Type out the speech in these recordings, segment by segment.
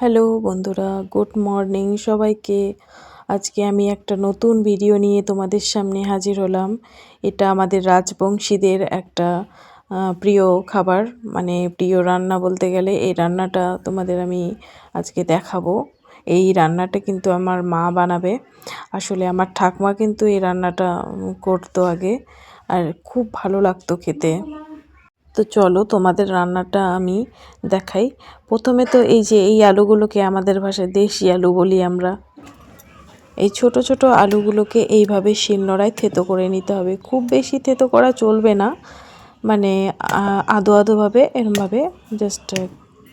Hello বন্ধুরা, good morning সবাইকে। আজকে আমি একটা নতুন ভিডিও নিয়ে তোমাদের সামনে হাজির হলাম। এটা আমাদের রাজবংশীদের একটা প্রিয় খাবার মানে প্রিয় রান্না বলতে গেলে এই রান্নাটা তোমাদের আমি আজকে দেখাবো। এই রান্নাটা কিন্তু আমার মা বানাবে। আসলে আমার ঠাকমা কিন্তু এই রান্নাটা করতো আগে, আর খুব ভালো লাগতো খেতে। তো চলো তোমাদের রান্নাটা আমি দেখাই। প্রথমে তো এই যে এই আলুগুলোকে আমাদের ভাষায় দেশি আলু বলি আমরা। এই ছোট ছোট আলুগুলোকে এইভাবে শিলনোড়ায় থেতো করে নিতে হবে। খুব বেশি থেতো করা চলবে না। মানে আদো আদোভাবে, এরমভাবে জাস্ট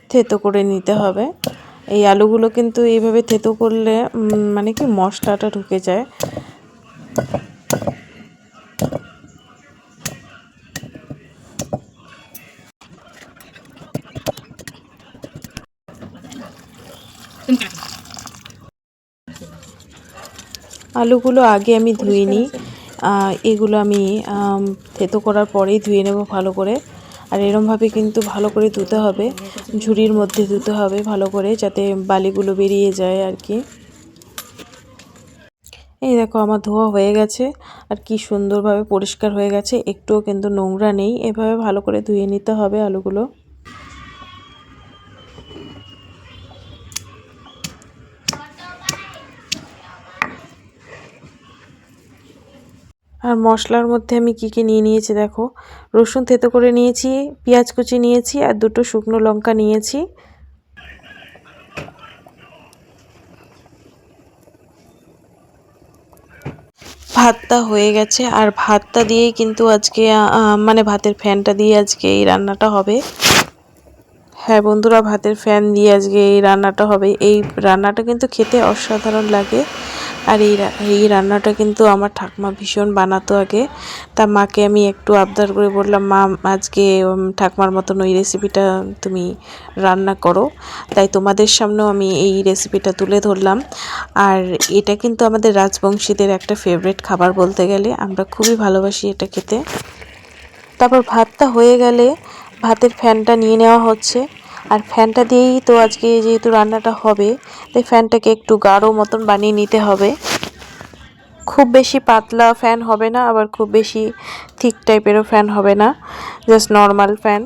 থেতো করে নিতে হবে। এই আলুগুলো কিন্তু এইভাবে থেতো করলে মানে কি মশলাটা ঢুকে যায়। আলুগুলো আগে আমি ধুয়ে নিই। এগুলো আমি, থেতো করার পরেই ধুয়ে নেব ভালো করে। আর এরমভাবে কিন্তু ভালো করে ধুতে হবে। ঝুড়ির মধ্যে ধুতে হবে ভালো করে যাতে বালিগুলো বেরিয়ে যায় আর কি। এই দেখো আমার ধোয়া হয়ে গেছে। আর কি সুন্দরভাবে পরিষ্কার হয়ে গেছে। একটুও কিন্তু নোংরা নেই। এভাবে ভালো করে ধুয়ে নিতে হবে আলুগুলো। আর মশলার মধ্যে আমি কি কি নিয়ে নিয়েছি দেখো। রসুন থেতো করে নিয়েছি, পেঁয়াজ কুচি নিয়েছি আর দুটো শুকনো লঙ্কা নিয়েছি। ভাতটা হয়ে গেছে আর ভাতটা দিয়েই কিন্তু আজকে মানে ভাতের ফ্যানটা দিয়ে আজকে এই রান্নাটা হবে। হ্যাঁ বন্ধুরা, ভাতের ফ্যান দিয়ে আজকে এই রান্নাটা হবে। এই রান্নাটা কিন্তু খেতে অসাধারণ লাগে। আর এই এই রান্নাটা কিন্তু আমার ঠাকমা ভীষণ বানাতো আগে। তা মাকে আমি একটু আবদার করে বললাম, মা, আজকে ঠাকমার মতন ওই রেসিপিটা তুমি রান্না করো। তাই তোমাদের সামনেও আমি এই রেসিপিটা তুলে ধরলাম। আর এটা কিন্তু আমাদের রাজবংশীদের একটা ফেভারিট খাবার বলতে গেলে। আমরা খুবই ভালোবাসি এটা খেতে। তারপর ভাতটা হয়ে গেলে ভাতের ফ্যানটা নিয়ে নেওয়া হচ্ছে। আর ফ্যানটা দিয়েই তো আজকে যেহেতু রান্নাটা হবে, তাই ফ্যানটাকে একটু গাঢ় মতন বানিয়ে নিতে হবে। খুব বেশি পাতলা ফ্যান হবে না, আবার খুব বেশি থিক টাইপেরও ফ্যান হবে না, জাস্ট নর্মাল ফ্যান।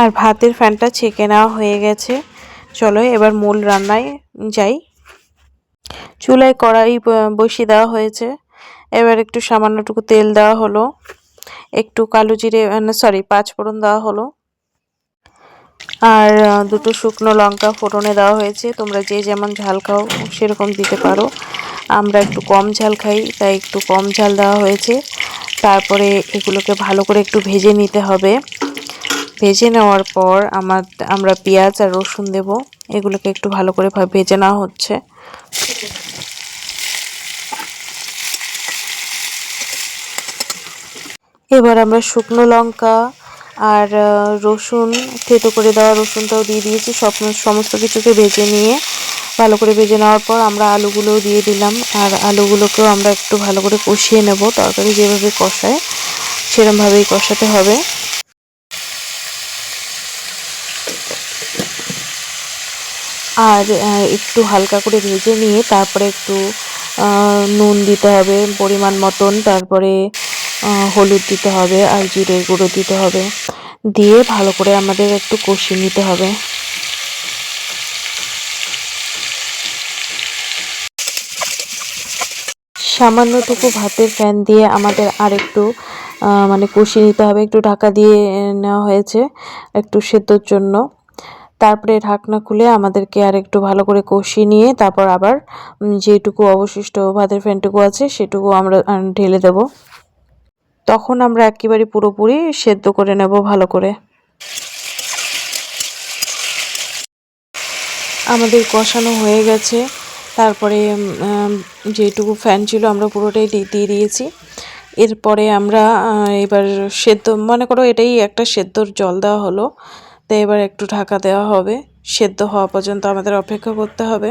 আর ভাতের ফ্যানটা ছেঁকে নেওয়া হয়ে গেছে। চলো এবার মূল রান্নায় যাই। চুলায় কড়াই বসিয়ে দেওয়া হয়েছে। এবার একটু সামান্যটুকু তেল দেওয়া হলো। একটু কালো জিরে সরি পাঁচ ফোড়ন দেওয়া হলো। আর দুটো শুকনো লঙ্কা ফোড়নে দেওয়া হয়েছে। তোমরা যে যেমন ঝাল খাও, সেরকম দিতে পারো। আমরা একটু কম ঝাল খাই, তাই একটু কম ঝাল দেওয়া হয়েছে। তারপরে এগুলোকে ভালো করে একটু ভেজে নিতে হবে। ভেজে নেওয়ার পর আমার, আমরা পেঁয়াজ আর রসুন দেব। এগুলোকে একটু ভালো করে ভেজে নেওয়া হচ্ছে। এবার আমরা শুকনো লঙ্কা আর রসুন, থেতো করে দেওয়া রসুনটাও দিয়ে দিয়েছি। সব, সমস্ত কিছুকে ভেজে নিয়ে ভালো করে ভেজে নেওয়ার পর আমরা আলুগুলোও দিয়ে দিলাম। আর আলুগুলোকেও আমরা একটু ভালো করে কষিয়ে নেব। তরকারি যেভাবে কষায়, সেরমভাবেই কষাতে হবে। আর একটু হালকা করে ভেজে নিয়ে তারপরে একটু নুন দিতে হবে পরিমাণ মতন। তারপরে হলুদ দিতে হবে আর জিরে গুঁড়ো দিতে হবে। দিয়ে ভালো করে আমাদের একটু কষিয়ে নিতে হবে। সামান্যটুকু ভাতের ফ্যান দিয়ে আমাদের আর একটু মানে কষিয়ে নিতে হবে। একটু ঢাকা দিয়ে নেওয়া হয়েছে একটু সেদ্ধর জন্য। তারপরে ঢাকনা খুলে আমাদেরকে আর একটু ভালো করে কষিয়ে নিয়ে তারপর আবার যেটুকু অবশিষ্ট ভাতের ফ্যানটুকু আছে সেটুকু আমরা ঢেলে দেব। তখন আমরা একেবারে পুরোপুরি সেদ্ধ করে নেব ভালো করে। আমাদের কষানো হয়ে গেছে। তারপরে যেটুকু ফ্যান ছিল আমরা পুরোটাই দিয়ে দিয়েছি। এরপরে আমরা এবার সেদ্ধ, মনে করো এটাই একটা সেদ্ধর জল দেওয়া হলো। তো এবার একটু ঢাকা দেওয়া হবে। সেদ্ধ হওয়া পর্যন্ত আমাদের অপেক্ষা করতে হবে।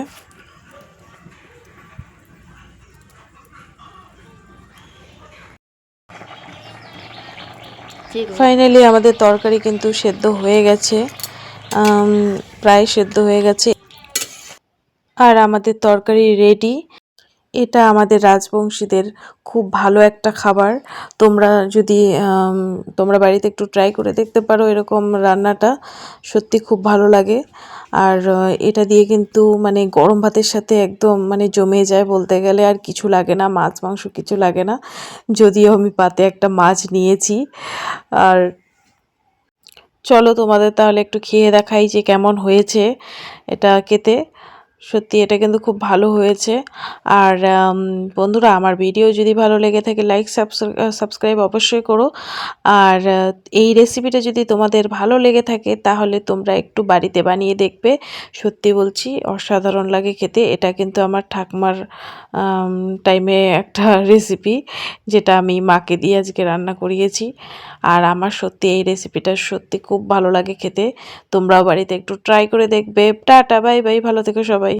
ফাইনালি আমাদের তরকারি কিন্তু সেদ্ধ হয়ে গেছে। প্রায় সেদ্ধ হয়ে গেছে। আর আমাদের তরকারি রেডি এটা আমাদের রাজবংশীদের খুব ভালো একটা খাবার। তোমরা যদি তোমরা বাড়িতে একটু ট্রাই করে দেখতে পারো এরকম রান্নাটা। সত্যি খুব ভালো লাগে। আর এটা দিয়ে কিন্তু মানে গরম ভাতের সাথে একদম মানে জমে যায় বলতে গেলে। আর কিছু লাগে না, মাছ, মাংস কিছু লাগে না। যদিও আমি পাতে একটা মাছ নিয়েছি। আর চলো তোমাদের তাহলে একটু খেয়ে দেখাই যে কেমন হয়েছে এটা খেতে। সত্যি এটা কিন্তু খুব ভালো হয়েছে। আর বন্ধুরা, আমার ভিডিও যদি ভালো লেগে থাকে লাইক সাবস্ক্রাইব অবশ্যই করো। আর, এই রেসিপিটা যদি তোমাদের ভালো লেগে থাকে, তাহলে তোমরা একটু বাড়িতে বানিয়ে দেখবে। সত্যি বলছি, অসাধারণ লাগে খেতে। এটা কিন্তু আমার ঠাকমার টাইমে একটা রেসিপি যেটা আমি মাকে দিয়ে আজকে রান্না করিয়েছি। আর আমার সত্যি এই রেসিপিটা সত্যি খুব ভালো লাগে খেতে। তোমরাও বাড়িতে একটু ট্রাই করে দেখবে। টাটা বাই বাই ভালো থেকো সবাই।